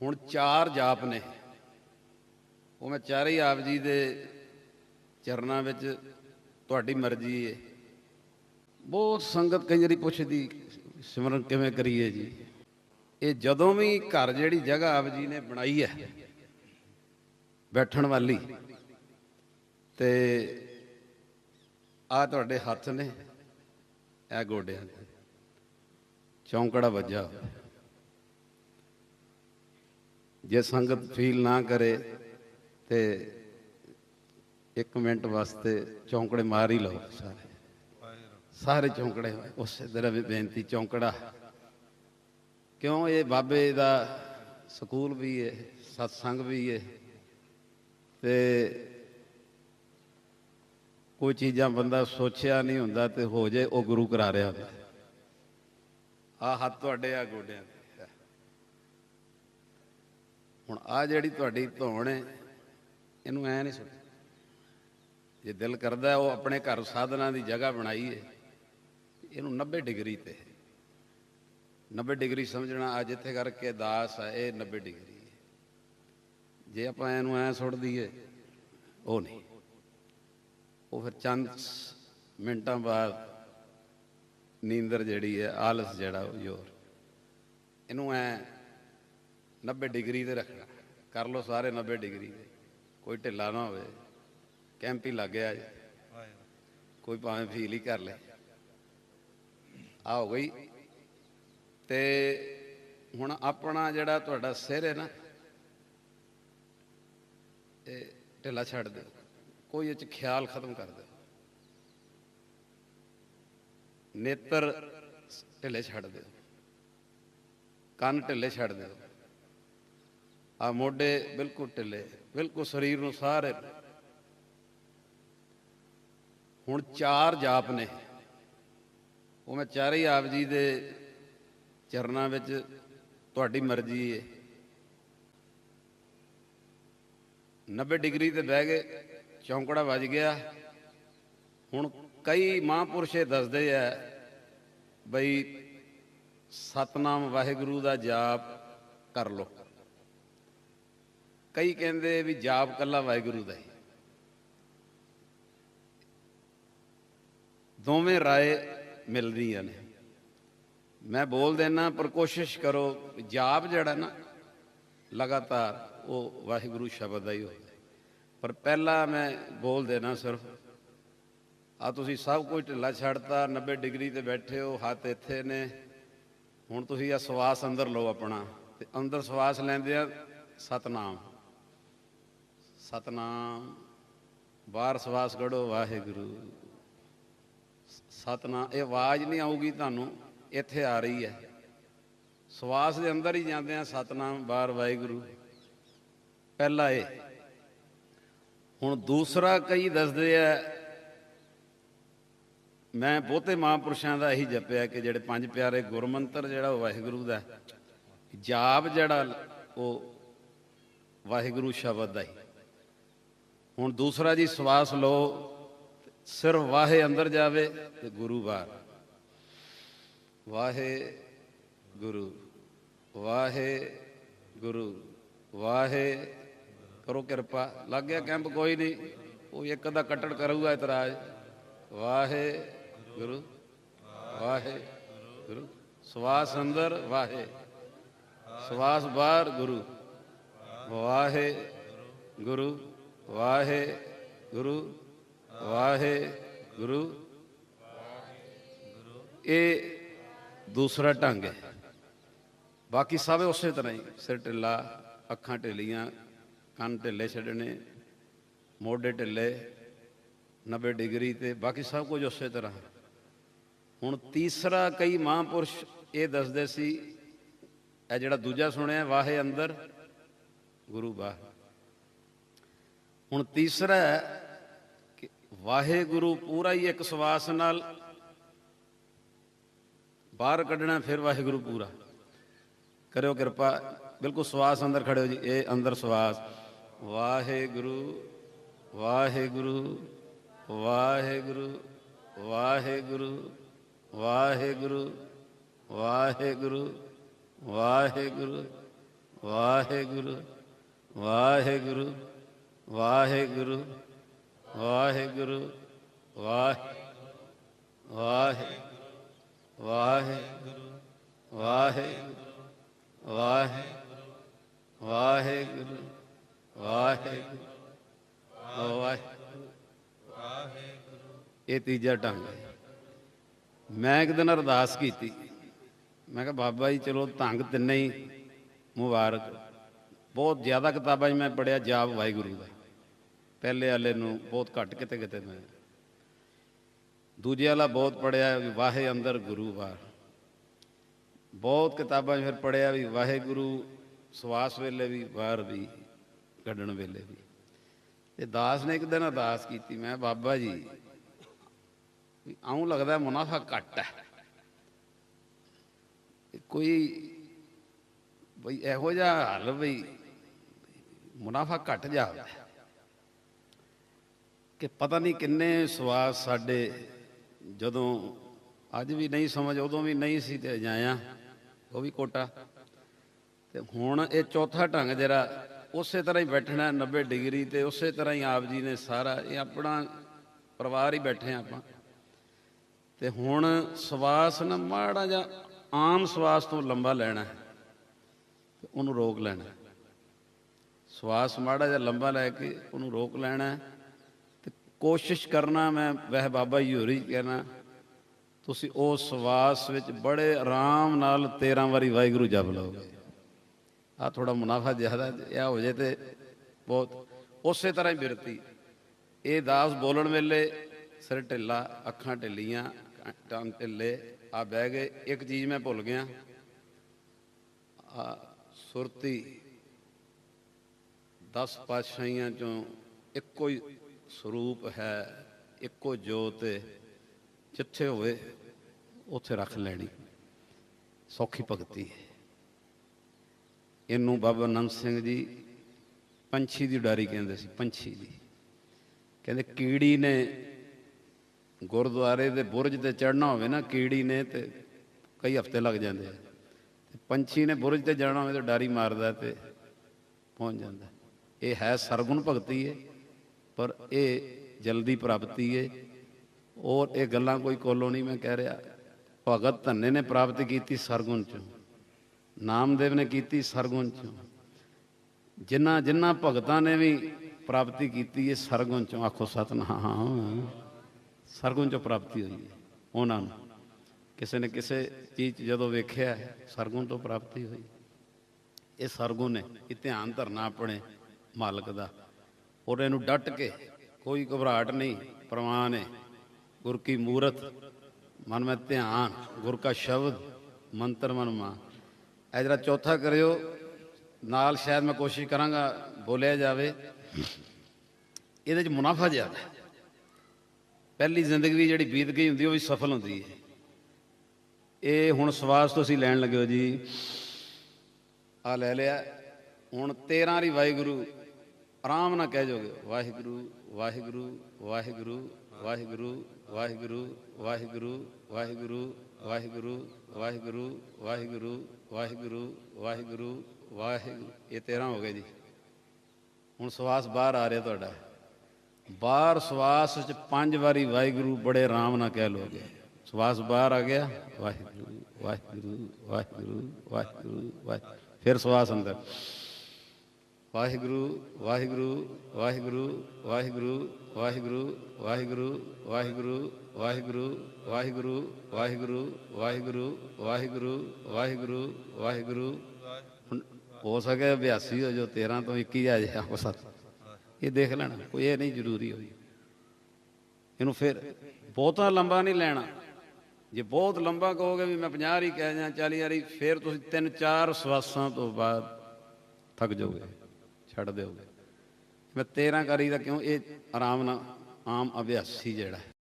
ਹੁਣ ਚਾਰ ਜਾਪ ਨੇ। ਉਹ ਮੈਂ ਚਾਰੇ ਹੀ ਆਪ ਜੀ ਦੇ ਚਰਨਾਂ ਵਿੱਚ ਤੁਹਾਡੀ ਮਰਜ਼ੀ ਹੈ ਬਹੁਤ ਸੰਗਤ ਕਈ ਵਾਰੀ ਪੁੱਛਦੀ, ਸਿਮਰਨ ਕਿਵੇਂ ਕਰੀਏ ਜੀ? ਇਹ ਜਦੋਂ ਵੀ ਘਰ ਜਿਹੜੀ ਜਗ੍ਹਾ ਆਪ ਜੀ ਨੇ ਬਣਾਈ ਹੈ, ਬੈਠਣ ਵਾਲੀ, ਤੇ ਆ ਤੁਹਾਡੇ ਹੱਥ ਨੇ, ਇਹ ਗੋਡਿਆਂ ਦੇ। ਚੌਂਕੜਾ ਵੱਜਾ। ਜੇ ਸੰਗਤ ਫੀਲ ਨਾ ਕਰੇ ਤੇ ਇੱਕ ਮਿੰਟ ਵਾਸਤੇ ਚੌਂਕੜੇ ਮਾਰ ਹੀ ਲਓ ਸਾਰੇ। ਸਾਰੇ ਚੌਂਕੜੇ ਉਸੇ ਤਰ੍ਹਾਂ ਵੀ ਬੇਨਤੀ, ਚੌਂਕੜਾ। ਕਿਉਂ? ਇਹ ਬਾਬੇ ਦਾ ਸਕੂਲ ਵੀ ਹੈ ਸਤਸੰਗ ਵੀ ਹੈ ਤੇ ਕੋਈ ਚੀਜ਼ਾਂ ਬੰਦਾ ਸੋਚਿਆ ਨਹੀਂ ਹੁੰਦਾ ਤੇ ਹੋ ਜੇ ਉਹ ਗੁਰੂ ਕਰਾ ਰਿਹਾ ਹੁੰਦਾ ਆ ਹੱਥ ਤੁਹਾਡੇ ਆ ਗੋਡਿਆਂ ਤੇ। ਹੁਣ ਆ ਜਿਹੜੀ ਤੁਹਾਡੀ ਧੌਣ ਹੈ, ਇਹਨੂੰ ਐ ਨਹੀਂ ਸੁੱਟ ਜੇ ਦਿਲ ਕਰਦਾ ਉਹ ਆਪਣੇ ਘਰ ਸਾਧਨਾ ਦੀ ਜਗ੍ਹਾ ਬਣਾਈ ਹੈ ਇਹਨੂੰ 90 ਡਿਗਰੀ ਤੇ 90 ਡਿਗਰੀ ਸਮਝਣਾ ਆ, ਜਿੱਥੇ ਕਰਕੇ ਦਾਸ ਹੈ ਇਹ 90 ਡਿਗਰੀ ਹੈ। ਜੇ ਆਪਾਂ ਇਹਨੂੰ ਐ ਸੁੱਟ ਦਈਏ, ਉਹ ਨਹੀਂ। ਉਹ ਫਿਰ ਚੰਦ ਮਿੰਟਾਂ ਬਾਅਦ ਨੀਂਦਰ ਜਿਹੜੀ ਹੈ, ਆਲਸ ਜਿਹੜਾ ਉਹ ਜ਼ੋਰ। ਇਹਨੂੰ ਐ 90 ਡਿਗਰੀ ਤੇ ਰੱਖਣਾ। ਕਰ ਲਓ ਸਾਰੇ 90 ਡਿਗਰੀ ਤੇ। ਕੋਈ ਢਿੱਲਾ ਨਾ ਹੋਵੇ। ਕੈਂਪ ਹੀ ਲੱਗ ਗਿਆ ਜੀ। ਕੋਈ ਭਾਵੇਂ ਫੀਲ ਹੀ ਕਰ ਲੈ। ਆ ਹੋ ਗਈ। ਤੇ ਹੁਣ ਆਪਣਾ ਜਿਹੜਾ ਤੁਹਾਡਾ ਸਿਰ ਹੈ ਨਾ, ਇਹ ਢਿੱਲਾ ਛੱਡ ਦਿਓ। ਕੋਈ ਇਹ ਚ ਖਿਆਲ ਖਤਮ ਕਰ ਦਿਓ। ਨੇਤਰ ਢਿੱਲੇ ਛੱਡ ਦਿਓ। ਕੰਨ ਢਿੱਲੇ ਛੱਡ ਦਿਓ। ਆ ਮੋਢੇ ਬਿਲਕੁਲ ਢਿੱਲੇ, ਬਿਲਕੁਲ ਸਰੀਰ ਨੂੰ ਸਾਰੇ ਹੁਣ ਚਾਰ ਜਾਪ ਨੇ। ਉਹ ਮੈਂ ਚਾਰੇ ਹੀ ਆਪ ਜੀ ਦੇ ਚਰਨਾਂ ਵਿੱਚ ਤੁਹਾਡੀ ਮਰਜ਼ੀ ਹੈ 90 ਡਿਗਰੀ ਤੇ ਬਹਿ ਗਏ, ਚੌਂਕੜਾ ਵੱਜ ਗਿਆ। ਹੁਣ ਕਈ ਮਹਾਂਪੁਰਸ਼ ਇਹ ਦੱਸਦੇ ਆ ਬਈ ਸਤਨਾਮ ਵਾਹਿਗੁਰੂ ਦਾ ਜਾਪ ਕਰ ਲੋ ਕਈ ਕਹਿੰਦੇ ਵੀ ਜਾਪ ਕੱਲਾ ਵਾਹਿਗੁਰੂ ਦਾ ਹੀ। ਦੋਵੇਂ ਰਾਏ ਮਿਲ ਰਹੀਆਂ ਨੇ। ਮੈਂ ਬੋਲ ਦੇਣਾ ਪਰ ਕੋਸ਼ਿਸ਼ ਕਰੋ ਜਾਪ ਜਿਹੜਾ ਨਾ, ਲਗਾਤਾਰ ਉਹ ਵਾਹਿਗੁਰੂ ਸ਼ਬਦ ਦਾ ਹੀ ਹੋਵੇ। ਪਰ ਪਹਿਲਾਂ ਮੈਂ ਬੋਲ ਦੇਣਾ ਸਿਰਫ, ਆ ਤੁਸੀਂ ਸਭ ਕੁਝ ਢਿੱਲਾ ਛੱਡਤਾ 90 ਡਿਗਰੀ ਤੇ ਬੈਠੇ ਹੋ, ਹੱਥ ਇੱਥੇ ਨੇ। ਹੁਣ ਤੁਸੀਂ ਆ ਸਵਾਸ ਅੰਦਰ ਲਓ ਆਪਣਾ, ਤੇ ਅੰਦਰ ਸਵਾਸ ਲੈਂਦੇ ਆ ਸਤਨਾਮ। ਸਤਨਾਮ, ਬਾਹਰ ਸਵਾਸ ਗੜੋ ਵਾਹਿਗੁਰੂ। ਸਤਨਾਮ ਇਹ ਆਵਾਜ਼ ਨਹੀਂ ਆਊਗੀ ਤੁਹਾਨੂੰ, ਇੱਥੇ ਆ ਰਹੀ ਹੈ। ਸਵਾਸ ਦੇ ਅੰਦਰ ਹੀ ਜਾਂਦੇ ਆ ਸਤਨਾਮ, ਬਾਹਰ ਵਾਹਿਗੁਰੂ। ਪਹਿਲਾ ਇਹ। ਹੁਣ ਦੂਸਰਾ ਕਈ ਦੱਸਦੇ ਆ, ਮੈਂ ਬਹੁਤੇ ਮਹਾਂਪੁਰਸ਼ਾਂ ਦਾ ਇਹੀ ਜਪਿਆ ਕਿ ਜਿਹੜੇ ਪੰਜ ਪਿਆਰੇ ਗੁਰਮੰਤਰ ਜਿਹੜਾ ਉਹ ਵਾਹਿਗੁਰੂ ਦਾ, ਜਾਪ ਜਿਹੜਾ ਉਹ ਵਾਹਿਗੁਰੂ ਸ਼ਬਦ ਦਾ ਹੀ। ਹੁਣ ਦੂਸਰਾ ਜੀ, ਸਵਾਸ ਲਓ ਸਿਰਫ ਵਾਹੇ ਅੰਦਰ ਜਾਵੇ ਤੇ ਗੁਰੂ ਬਾਹਰ। ਵਾਹੇ ਗੁਰੂ ਵਾਹੇ ਗੁਰੂ, ਵਾਹੇ ਕਰੋ ਕਿਰਪਾ। ਲੱਗ ਗਿਆ ਕੈਂਪ, ਕੋਈ ਨਹੀਂ, ਉਹ ਇੱਕ ਅੱਧਾ ਕੱਟੜ ਕਰੂਗਾ ਇਤਰਾਜ਼। ਵਾਹੇ ਗੁਰੂ ਵਾਹੇ ਗੁਰੂ, ਸਵਾਸ ਅੰਦਰ ਵਾਹੇ, ਸਵਾਸ ਬਾਹਰ ਗੁਰੂ, ਵਾਹੇ ਗੁਰੂ। ਵਾਹੇ ਗੁਰੂ ਵਾਹੇ ਗੁਰੂ। ਇਹ ਦੂਸਰਾ ਢੰਗ ਹੈ। ਬਾਕੀ ਸਭ ਉਸੇ ਤਰ੍ਹਾਂ ਹੀ, ਸਿਰ ਢਿੱਲਾ, ਅੱਖਾਂ ਢਿੱਲੀਆਂ, ਕੰਨ ਢਿੱਲੇ ਛੱਡਣੇ, ਮੋਢੇ ਢਿੱਲੇ 90 ਡਿਗਰੀ ਤੇ, ਬਾਕੀ ਸਭ ਕੁਝ ਉਸੇ ਤਰ੍ਹਾਂ। ਹੁਣ ਤੀਸਰਾ ਕਈ ਮਹਾਂਪੁਰਸ਼ ਇਹ ਦੱਸਦੇ ਸੀ, ਇਹ ਜਿਹੜਾ ਦੂਜਾ ਸੁਣਿਆ, ਵਾਹੇ ਅੰਦਰ, ਗੁਰੂ ਬਾਹਰ ਹੁਣ ਤੀਸਰਾ ਕਿ ਵਾਹਿਗੁਰੂ ਪੂਰਾ ਹੀ ਇੱਕ ਸਵਾਸ ਨਾਲ ਬਾਹਰ ਕੱਢਣਾ, ਫਿਰ ਵਾਹਿਗੁਰੂ ਪੂਰਾ। ਕਰਿਓ ਕਿਰਪਾ, ਬਿਲਕੁਲ ਸਵਾਸ ਅੰਦਰ ਖੜੇ ਹੋ ਜੀ, ਇਹ ਅੰਦਰ ਸਵਾਸ। ਵਾਹਿਗੁਰੂ ਵਾਹਿਗੁਰੂ ਵਾਹਿਗੁਰੂ ਵਾਹਿਗੁਰੂ ਵਾਹਿਗੁਰੂ ਵਾਹਿਗੁਰੂ ਵਾਹਿਗੁਰੂ ਵਾਹਿਗੁਰੂ ਵਾਹਿਗੁਰੂ। ਵਾਹਿਗੁਰੂ ਵਾਹਿਗੁਰੂ, ਵਾਹਿ ਵਾਹਿ ਵਾਹਿਗੁਰੂ ਵਾਹਿਗੁਰੂ ਵਾਹਿਗੁਰੂ ਵਾਹਿਗੁਰੂ ਵਾਹਿਗੁਰੂ ਵਾਹਿਗੁਰੂ। ਇਹ ਤੀਜਾ ਢੰਗ ਹੈ। ਮੈਂ ਇੱਕ ਦਿਨ ਅਰਦਾਸ ਕੀਤੀ। ਮੈਂ ਕਿਹਾ, ਬਾਬਾ ਜੀ, ਚਲੋ ਢੰਗ ਤਿੰਨੇ ਹੀ ਮੁਬਾਰਕ। ਬਹੁਤ ਜ਼ਿਆਦਾ ਕਿਤਾਬਾਂ 'ਚ ਮੈਂ ਪੜਿਆ ਜਾਪ ਵਾਹਿਗੁਰੂ ਦਾ। ਪਹਿਲੇ ਵਾਲੇ ਨੂੰ ਬਹੁਤ ਘੱਟ ਕਿਤੇ ਕਿਤੇ ਮੈਂ ਦੂਜੇ ਵਾਲਾ ਬਹੁਤ ਪੜਿਆ ਵੀ ਵਾਹੇ ਅੰਦਰ ਗੁਰੂ ਬਾਹਰ ਬਹੁਤ ਕਿਤਾਬਾਂ ਫਿਰ ਪੜਿਆ ਵੀ ਵਾਹਿਗੁਰੂ ਸਵਾਸ ਵੇਲੇ ਵੀ ਬਾਹਰ ਵੀ, ਕੱਢਣ ਵੇਲੇ ਵੀ। ਤੇ ਦਾਸ ਨੇ ਇੱਕ ਦਿਨ ਅਰਦਾਸ ਕੀਤੀ, ਮੈਂ ਬਾਬਾ ਜੀ, ਵੀ ਆਉਂ ਲੱਗਦਾ ਮੁਨਾਫਾ ਘੱਟ ਹੈ। ਕੋਈ ਬਈ ਇਹੋ ਜਿਹਾ ਹਾਲ ਬਈ ਮੁਨਾਫਾ ਘਟ ਜਾਵੇ। ਕਿ ਪਤਾ ਨਹੀਂ ਕਿੰਨੇ ਸਵਾਸ ਸਾਡੇ ਜਦੋਂ ਅੱਜ ਵੀ ਨਹੀਂ ਸਮਝ, ਉਦੋਂ ਵੀ ਨਹੀਂ ਸੀ ਤੇ ਜਾਇਆ ਉਹ ਵੀ ਕੋਟਾ। ਤੇ ਹੁਣ ਇਹ ਚੌਥਾ ਢੰਗ ਜਿਹੜਾ, ਉਸੇ ਤਰ੍ਹਾਂ ਹੀ ਬੈਠਣਾ 90 ਡਿਗਰੀ ਤੇ ਉਸੇ ਤਰ੍ਹਾਂ ਹੀ ਆਪ ਜੀ ਨੇ ਸਾਰਾ, ਇਹ ਆਪਣਾ ਪਰਿਵਾਰ ਹੀ ਬੈਠੇ ਆ ਆਪਾਂ। ਤੇ ਹੁਣ ਸਵਾਸ ਨਾ ਮਾੜਾ ਜਿਹਾ ਆਮ ਸਵਾਸ ਤੋਂ ਲੰਬਾ ਲੈਣਾ ਤੇ ਉਹਨੂੰ ਰੋਕ ਲੈਣਾ ਸਵਾਸ ਮਾੜਾ ਜਿਹਾ ਲੰਬਾ ਲੈ ਕੇ ਉਹਨੂੰ ਰੋਕ ਲੈਣਾ ਕੋਸ਼ਿਸ਼ ਕਰਨਾ ਮੈਂ, ਵਹਿ ਬਾਬਾ ਜੀ ਹੋਰੀ ਕਹਿਣਾ, ਤੁਸੀਂ ਉਸ ਵਾਸ ਵਿੱਚ ਬੜੇ ਆਰਾਮ ਨਾਲ 13 ਵਾਰੀ ਵਾਹਿਗੁਰੂ ਜਪ ਲਓਗੇ। ਆ ਥੋੜਾ ਮੁਨਾਫਾ ਜ਼ਿਆਦਾ ਇਹ ਹੋ ਜੇ ਤੇ ਬਹੁਤ। ਉਸੇ ਤਰ੍ਹਾਂ ਹੀ ਬਿਰਤੀ। ਇਹ ਦਾਸ ਬੋਲਣ ਵੇਲੇ ਸਿਰ ਢਿੱਲਾ, ਅੱਖਾਂ ਢਿੱਲੀਆਂ, ਟੰਗ ਢਿੱਲੇ, ਆ ਬਹਿ ਗਏ। ਇੱਕ ਚੀਜ਼ ਮੈਂ ਭੁੱਲ ਗਿਆ। ਆ ਸੁਰਤੀ 10 ਪਾਤਸ਼ਾਹੀਆਂ ਚੋਂ ਇੱਕੋ ਹੀ ਸਰੂਪ ਹੈ, ਇੱਕੋ ਜੋਤ ਹੈ। ਜਿੱਥੇ ਹੋਵੇ ਉੱਥੇ ਰੱਖ ਲੈਣੀ। ਸੌਖੀ ਭਗਤੀ ਹੈ। ਇਹਨੂੰ ਬਾਬਾ ਨੰਦ ਸਿੰਘ ਜੀ ਪੰਛੀ ਦੀ ਉਡਾਰੀ ਕਹਿੰਦੇ ਸੀ, ਪੰਛੀ ਦੀ ਕਹਿੰਦੇ ਕੀੜੀ ਨੇ ਗੁਰਦੁਆਰੇ ਦੇ ਬੁਰਜ ਤੇ ਚੜਨਾ ਹੋਵੇ ਨਾ, ਕੀੜੀ ਨੇ ਤੇ ਕਈ ਹਫ਼ਤੇ ਲੱਗ ਜਾਂਦੇ ਆ। ਤੇ ਪੰਛੀ ਨੇ ਬੁਰਜ ਤੇ ਜਾਣਾ ਹੋਵੇ ਤਾਂ ਡਾਰੀ ਮਾਰਦਾ ਤੇ ਪਹੁੰਚ ਜਾਂਦਾ। ਇਹ ਹੈ ਸਰਗੁਣ ਭਗਤੀ ਹੈ। ਪਰ ਇਹ ਜਲਦੀ ਪ੍ਰਾਪਤੀ ਹੈ ਔਰ ਇਹ ਗੱਲਾਂ ਕੋਈ ਕੋਲੋਂ ਨਹੀਂ ਮੈਂ ਕਹਿ ਰਿਹਾ। ਭਗਤ ਧੰਨੇ ਨੇ ਪ੍ਰਾਪਤੀ ਕੀਤੀ ਸਰਗੁਣ ਚੋਂ। ਨਾਮਦੇਵ ਨੇ ਕੀਤੀ ਸਰਗੁਣ ਚੋਂ। ਜਿਨ੍ਹਾਂ ਜਿਨ੍ਹਾਂ ਭਗਤਾਂ ਨੇ ਵੀ ਪ੍ਰਾਪਤੀ ਕੀਤੀ ਹੈ ਸਰਗੁਣ ਚੋਂ ਆਖੋ ਸਤਨਾਮ। ਸਰਗੁਣ ਚੋਂ ਪ੍ਰਾਪਤੀ ਹੋਈ ਹੈ ਉਹਨਾਂ ਨੂੰ। ਕਿਸੇ ਨੇ ਕਿਸੇ ਚੀਜ਼ 'ਚ ਜਦੋਂ ਵੇਖਿਆ ਹੈ, ਸਰਗੁਣ ਤੋਂ ਪ੍ਰਾਪਤੀ ਹੋਈ। ਇਹ ਸਰਗੁਣ ਹੈ ਇਹ ਧਿਆਨ ਧਰਨਾ ਆਪਣੇ ਮਾਲਕ ਦਾ। ਔਰ ਇਹਨੂੰ ਡਟ ਕੇ ਕੋਈ ਘਬਰਾਹਟ ਨਹੀਂ ਪ੍ਰਮਾਨ ਹੈ। ਗੁਰ ਕੀ ਮੂਰਤ, ਮਨ ਮੈਂ ਧਿਆਨ, ਗੁਰ ਕਾ ਸ਼ਬਦ, ਮੰਤਰ ਮਨ ਮਾ ਇਹ ਜਿਹੜਾ ਚੌਥਾ ਕਰਿਓ, ਨਾਲ ਸ਼ਾਇਦ ਮੈਂ ਕੋਸ਼ਿਸ਼ ਕਰਾਂਗਾ ਬੋਲਿਆ ਜਾਵੇ। ਇਹਦੇ 'ਚ ਮੁਨਾਫਾ ਜ਼ਿਆਦਾ ਪਹਿਲੀ ਜ਼ਿੰਦਗੀ ਜਿਹੜੀ ਬੀਤ ਗਈ ਹੁੰਦੀ, ਉਹ ਵੀ ਸਫਲ ਹੁੰਦੀ ਹੈ। ਇਹ ਹੁਣ ਸਵਾਸ ਤੁਸੀਂ ਲੈਣ ਲੱਗੇ ਹੋ ਜੀ। ਆ ਲੈ ਲਿਆ। ਹੁਣ 13 ਵਾਰੀ ਵਾਹਿਗੁਰੂ ਆਰਾਮ ਨਾਲ ਕਹਿ ਜਾਓਗੇ ਵਾਹਿਗੁਰੂ ਵਾਹਿਗੁਰੂ ਵਾਹਿਗੁਰੂ ਵਾਹਿਗੁਰੂ ਵਾਹਿਗੁਰੂ ਵਾਹਿਗੁਰੂ ਵਾਹਿਗੁਰੂ ਵਾਹਿਗੁਰੂ ਵਾਹਿਗੁਰੂ ਵਾਹਿਗੁਰੂ ਵਾਹਿਗੁਰੂ ਵਾਹਿਗੁਰੂ ਵਾਹਿਗੁਰੂ ਇਹ 13 ਹੋ ਗਏ ਜੀ ਹੁਣ ਸਵਾਸ ਬਾਹਰ ਆ ਰਿਹਾ ਤੁਹਾਡਾ ਬਾਹਰ ਸਵਾਸ ਚ ਪੰਜ ਵਾਰੀ ਵਾਹਿਗੁਰੂ ਬੜੇ ਆਰਾਮ ਨਾਲ ਕਹਿ ਲੋਗੇ ਸਵਾਸ ਬਾਹਰ ਆ ਗਿਆ ਵਾਹਿਗੁਰੂ ਵਾਹਿਗੁਰੂ ਵਾਹਿਗੁਰੂ ਵਾਹਿਗੁਰੂ ਵਾਹਿਗੁਰੂ ਫਿਰ ਸਵਾਸ ਅੰਦਰ ਵਾਹਿਗੁਰੂ ਵਾਹਿਗੁਰੂ ਵਾਹਿਗੁਰੂ ਵਾਹਿਗੁਰੂ ਵਾਹਿਗੁਰੂ ਵਾਹਿਗੁਰੂ ਵਾਹਿਗੁਰੂ ਵਾਹਿਗੁਰੂ ਵਾਹਿਗੁਰੂ ਵਾਹਿਗੁਰੂ ਵਾਹਿਗੁਰੂ ਵਾਹਿਗੁਰੂ ਵਾਹਿਗੁਰੂ ਵਾਹਿਗੁਰੂ ਹੋ ਸਕੇ ਅਭਿਆਸੀ ਹੋ ਜੋ 13 ਤੋਂ 21 ਆ ਜਾਏ ਆਪਸ ਇਹ ਦੇਖ ਲੈਣਾ ਕੋਈ ਇਹ ਨਹੀਂ ਜ਼ਰੂਰੀ ਹੋਈ ਇਹਨੂੰ ਫਿਰ ਬਹੁਤਾ ਲੰਬਾ ਨਹੀਂ ਲੈਣਾ ਜੇ ਬਹੁਤ ਲੰਬਾ ਕਹੋਗੇ ਵੀ ਮੈਂ 50 ਹੀ ਕਹਿ ਜਾਂ 40 ਵਾਰੀ ਫਿਰ ਤੁਸੀਂ ਤਿੰਨ ਚਾਰ ਸਵਾਸਾਂ ਤੋਂ ਬਾਅਦ ਥੱਕ ਜਾਓਗੇ ਛੱਡ ਦਿਓਗੇ। ਮੈਂ 13 ਕਰੀ ਦਾ ਕਿਉਂ? ਇਹ ਆਰਾਮ ਨਾਲ ਆਮ ਅਭਿਆਸੀ ਜਿਹੜਾ ਹੈ।